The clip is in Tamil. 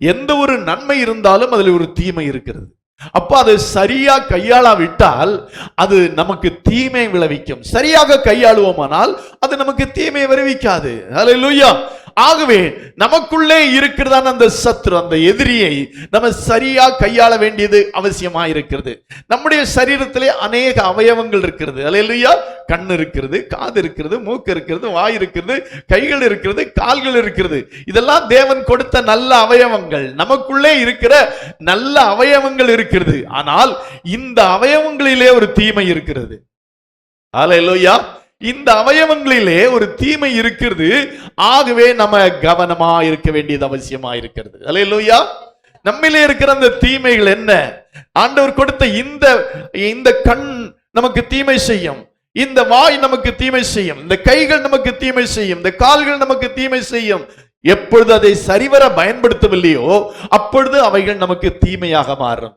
எந்த ஒரு நன்மை இருந்தாலும் அதில் ஒரு தீமை இருக்கிறது. அப்போ அதை சரியா கையாளாவிட்டால் அது நமக்கு தீமை விளைவிக்கும். சரியாக கையாளுவோமானால் அது நமக்கு தீமை விளைவிக்காது. ஹalleluya ஆகவே நமக்குள்ளே இருக்கிறதான அந்த சத்ரு அந்த எதிரியை நம்ம சரியா கையாள வேண்டியது அவசியமா இருக்கிறது நம்முடைய சரீரத்திலே அநேக அவயவங்கள் இருக்கிறது. ஹalleluya கண் இருக்கிறது காது இருக்கிறது மூக்கு இருக்கிறது வாய் இருக்கிறது கைகள் இருக்கிறது கால்கள் இருக்கிறது. இதெல்லாம் தேவன் கொடுத்த நல்ல அவயவங்கள். நமக்குள்ளே இருக்கிற நல்ல அவயவங்கள் இருக்கிறது. ஆனால் இந்த அவயவங்களிலே ஒரு தீமை இருக்கிறது. ஹalleluya இந்த அவயவங்களிலே ஒரு தீமை இருக்கிறது. ஆகவே நம்ம கவனமா இருக்க வேண்டியது அவசியமா இருக்கிறது அலையலூயா நம்மிலே இருக்கிற அந்த தீமைகள் என்ன? ஆண்டவர் கொடுத்த இந்த இந்த கண் நமக்கு தீமை செய்யும். இந்த வாய் நமக்கு தீமை செய்யும். இந்த கைகள் நமக்கு தீமை செய்யும். இந்த கால்கள் நமக்கு தீமை செய்யும். எப்பொழுது அதை சரிவர பயன்படுத்தவில்லையோ அப்பொழுது அவைகள் நமக்கு தீமையாக மாறும்.